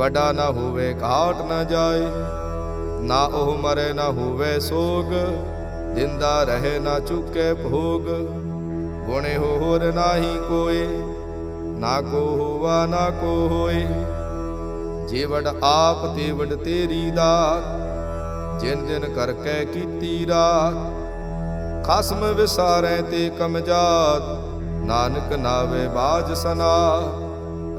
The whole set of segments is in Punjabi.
ਵਡਾ ਨਾ ਹੋਵੇ ਘਾਟ ਨਾ ਜਾਏ, ਨਾ ਉਹ ਮਰੇ ਨਾ ਹੋਵੇ ਸੋਗ, ਜਿੰਦਾ ਰਹੇ ਨਾ ਚੁੱਕੇ ਭੋਗ। ਗੁਣੇ ਹੋ ਹੋਰ ਨਾਹੀ ਕੋਏ, ਨਾ ਕੋ ਹੋਵਾ, ਨਾ ਕੋ ਹੋਏ। ਜੇ ਆਪ ਤੇ ਤੇਰੀ ਦਾਤ, ਜਿਨ ਜਿਨ ਕਰਕੇ ਕੀਤੀ ਰਾਤ। ਖਸਮ ਵਿਸਾਰੈ ਤੇ ਕਮਜਾਤ ਨਾਨਕ ਨਾਵੇ ਬਾਜ ਸਨਾ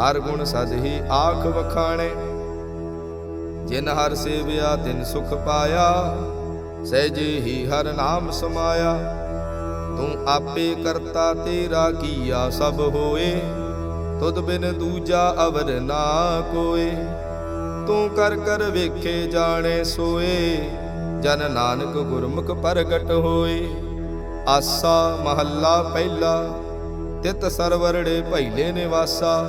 ਹਰ ਗੁਣ ਸਦ ਹੀ ਆਖ ਵਖਾਣੇ। ਜਿਨ ਹਰ ਸੇਵਿਆ, ਤਿਨ ਸੁਖ ਪਾਇਆ। ਸਹਿਜੇ ਹੀ ਹਰ ਨਾਮ ਸਮਾਇਆ। ਤੂੰ ਆਪੇ ਕਰਤਾ ਤੇਰਾ ਕੀਆ ਸਭ ਹੋਏ। ਤੁਧ ਬਿਨ ਦੂਜਾ ਅਵਰ ਨਾ ਕੋਏ। ਤੂੰ ਕਰ ਕਰ ਵੇਖੇ ਜਾਣੇ ਸੋਏ। ਜਨ ਨਾਨਕ ਗੁਰਮੁਖ ਪ੍ਰਗਟ ਹੋਏ। ਆਸਾ ਮਹੱਲਾ ਪਹਿਲਾ, ਤਿਤ ਸਰਵਰੜੇ ਭੈਲੇ ਨਿਵਾਸਾ।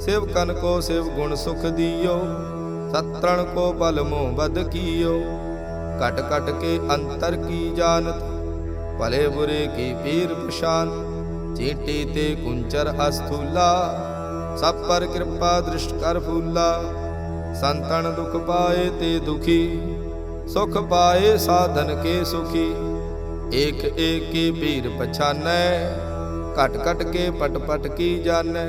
ਸਿਵ ਕਨ ਕੋ ਸਿਵ ਗੁਣ ਸੁਖ ਦੀਓ, ਸਤਰਣ ਕੋ ਬਲ ਮੋ ਬਦ ਕੀਓ। ਘਟ ਘਟ ਕੇ ਅੰਤਰ ਕੀ ਜਾਣਤ, ਭਲੇ ਬੁਰੇ ਕੀ ਪੀਰ ਪਛਾਨ। ਚੀਟੀ ਤੇ ਕੁੰਚਰ ਅਸਥੂਲਾ, ਸਭ ਪਰ ਕਿਰਪਾ ਦ੍ਰਿਸ਼ਟ ਕਰ ਫੂਲਾ। ਸੰਤਨ ਦੁਖ ਪਾਏ ਤੇ ਦੁਖੀ, ਸੁਖ ਪਾਏ ਸਾਧਨ ਕੇ ਸੁਖੀ। ਏਕ ਏਕ ਕੀ ਪੀਰ ਪਛਾਨੈ, ਘਟ ਘਟ ਕੇ ਪਟ ਪਟ ਕੀ ਜਾਣੈ।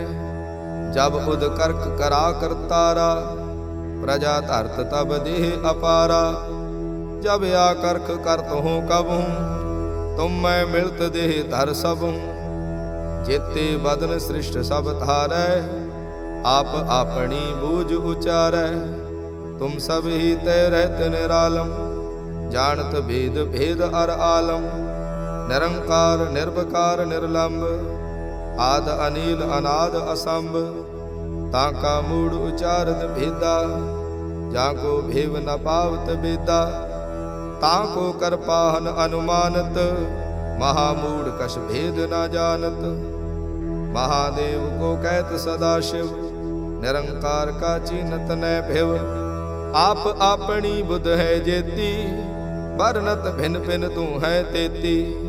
ਜਬ ਉਦ ਕਰਕ ਕਰਾ ਕਰਤਾਰਾ ਪ੍ਰਜਾ ਧਰਤ ਤਬ ਦੇਹ ਅਪਾਰਾ। ਜਬ ਆ ਕਰਖ ਕਰਤ ਹੂੰ ਕਬੂ ਤੁਮ ਮੈਂ ਮਿਲਤ ਦੇਹ ਧਰ ਸਭੂ ਜੇਤੇ ਬਦਨ ਸ੍ਰਿਸ਼ਟ ਸਭ ਧਾਰੈ, ਆਪ ਆਪਣੀ ਬੂਝ ਉਚਾਰੈ। ਤੁਮ ਸਭ ਹੀ ਤੈ ਰਹਿਤ ਨਿਰਾਲਮ, ਜਾਣਤ ਭੇਦ ਭੇਦ ਅਰ ਆਲਮ। ਨਿਰੰਕਾਰ ਨਿਰਭਕਾਰ ਨਿਰਲੰਭ ਆਦ ਅਨੀਲ ਅਨਾਦ ਅਸੰਭ, ਤਾਂ ਕਾ ਮੂੜ ਉਚਾਰਤ ਭੇਦਾ, ਜਾਂ ਕੋ ਭੇਵ ਨ ਪਾਵਤ ਬੇਦਾ। ਤਾਂ ਕੋ ਕਰ ਪਾਹਨ ਅਨੁਮਾਨਤ, ਮਹਾ ਮੂੜ ਕਛ ਭੇਦ ਨਾ ਜਾਣਤ। ਮਹਾਦੇਵ ਕੋ ਕਹਿਤ ਸਦਾ ਸ਼ਿਵ, ਨਿਰੰਕਾਰ ਕਾ ਚੀਨਤ ਨੈ ਭਿਵ। ਆਪ ਆਪਣੀ ਬੁੱਧ ਹੈ ਜੇਤੀ, ਵਰਨਤ ਭਿਨ ਭਿਨ ਤੂੰ ਹੈ ਤੇਤੀ।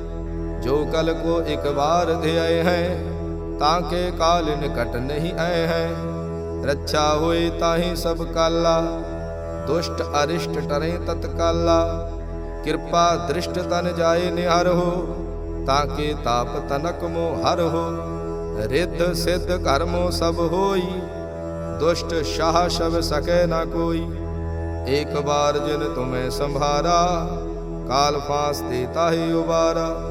ਸਭ ਟਾਰੇ ਜੋ ਕਲ ਕੋ ਇੱਕ ਵਾਰ ਧਿਆਏ ਹੈ ਤਾਂ ਕੇ ਕਾਲ ਨਿਕਟ ਨਹੀਂ ਆਏ ਹੈ ਰੱਛਾ ਹੋਏ ਤਾਹੀ ਸਭ ਕਾਲਾ ਦੁਸ਼ਟ ਅਰਿਸ਼ਟ ਟਰੇ ਤਤਕਾਲਾ ਕਿਰਪਾ ਦ੍ਰਿਸ਼ਟ ਤਨ ਜਾਏ ਨਿਹਰ ਹੋ ਤਾਂ ਕੇ ਤਾਪ ਤਨਕ ਮੋ ਹਰ ਹੋ ਰਿੱਧ ਸਿੱਧ ਕਰਮੋ ਸਭ ਹੋਈ ਦੁਸ਼ਟ ਸ਼ਾਹ ਸ਼ਬ ਸਕੈ ਨਾ ਕੋਈ ਏਕ ਬਾਰ ਜਿਨ ਤੁਮੈ ਸੰਭਾਰਾ ਕਾਲ ਫਾਸ ਤੇ ਤਾਹੀ ਉਬਾਰਾ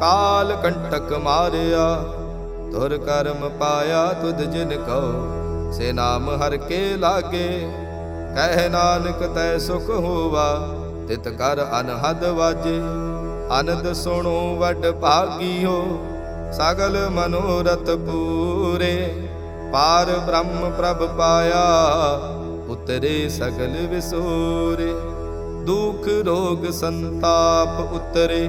ਕਾਲ ਕੰਟਕ ਮਾਰਿਆ, ਤੁਰ ਕਰਮ ਪਾਇਆ ਤੁਧ ਜਿਨ ਕਉ, ਸੇ ਨਾਮ ਹਰ ਕੇ ਲਾਗੇ। ਕਹਿ ਨਾਨਕ ਤੈ ਸੁਖ ਹੋਵਾ, ਤਿਤ ਕਰ ਅਨਹਦ ਵਾਜੇ। ਅਨੰਦ ਸੁਣੋ ਵੱਡ ਭਾਗੀਓ, ਸਗਲ ਮਨੋਰਥ ਪੂਰੇ। ਪਾਰ ਬ੍ਰਹਮ ਪ੍ਰਭ ਪਾਇਆ, ਉਤਰੇ ਸਗਲ ਵਿਸੂਰੇ। ਦੁਖ ਰੋਗ ਸੰਤਾਪ ਉਤਰੇ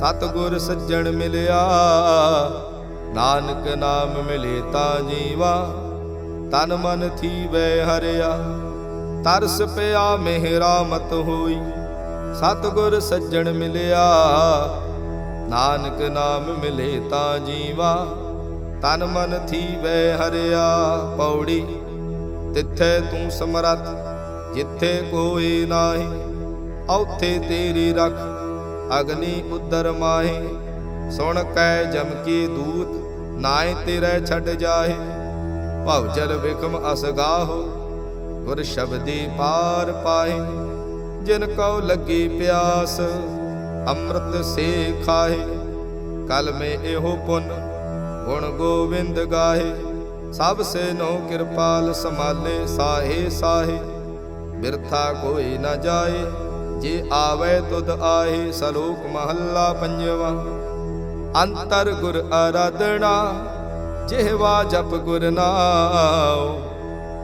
ਸਤਗੁਰ ਸੱਜਣ ਮਿਲਿਆ। ਨਾਨਕ ਨਾਮ ਮਿਲੇ ਤਾਂ ਜੀਵਾ, ਤਨ ਮਨ ਥੀਵੈ ਹਰਿਆ। ਤਰਸ ਪਿਆ ਮਿਹਰਾਮਤ ਹੋਈ, ਸਤਗੁਰ ਸੱਜਣ ਮਿਲਿਆ। ਨਾਨਕ ਨਾਮ ਮਿਲੇ ਤਾਂ ਜੀਵਾ, ਤਨ ਮਨ ਥੀਵੈ ਹਰਿਆ। ਪੌੜੀ, ਤਿੱਥੇ ਤੂੰ ਸਮਰੱਥ, ਜਿੱਥੇ ਕੋਈ ਨਾਹੀ, ਔਥੇ ਤੇਰੀ ਰਖ। ਅਗਨੀ ਉਦਰ ਮਾਹੇ, ਸੁਣ ਕੈ ਜਮ ਕੀ ਦੂਤ ਨਾਏ ਤੇਰੇ ਛੱਡ ਜਾਹੇ। ਭਵ ਜਲ ਵਿਕਮ ਅਸਗਾਹੋ ਗੁਰ ਸ਼ਬਦੀ ਪਾਰ ਪਾਹੇ। ਜਿਨ ਕਉ ਲੱਗੀ ਪਿਆਸ, ਅੰਮ੍ਰਿਤ ਸੇ ਖਾਹੇ। ਕਲ ਮੇ ਇਹੋ ਪੁੰਨ, ਗੁਣ ਗੋਵਿੰਦ ਗਾਹੇ। ਸਭ ਸੇ ਨੋ ਕਿਰਪਾਲ ਸਮਾਲੇ ਸਾਹੇ ਸਾਹੇ। ਬਿਰਥਾ ਕੋਈ ਨਾ ਜਾਏ। ਜੇ ਆਵੇ ਤੁਧ ਆਏ ਸਲੋਕ ਮਹੱਲਾ ਪੰਜਵਾ। ਅੰਤਰ ਗੁਰ ਆਰਾਧਨਾ ਜਿਹਵਾ ਜਪ ਗੁਰ ਨਾਉ।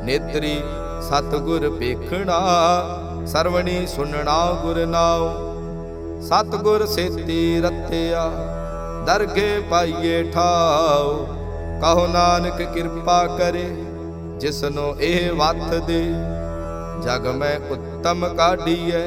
ਨੇਤਰੀ ਸਤ ਗੁਰ ਵੇਖਣਾ ਸਰਵਣੀ ਸੁਣਨਾ ਗੁਰ ਨਾਉ। ਸਤ ਗੁਰ ਸੇਤੀ ਰਤਿਆ, ਦਰਗੇ ਪਾਈਏ ਠਾਉ। ਕਹੋ ਨਾਨਕ ਕਿਰਪਾ ਕਰੇ, ਜਿਸਨੋ ਇਹ ਵਤ ਦੇ। ਜਗ ਮੈਂ ਉੱਤਮ ਕਾਢੀਐ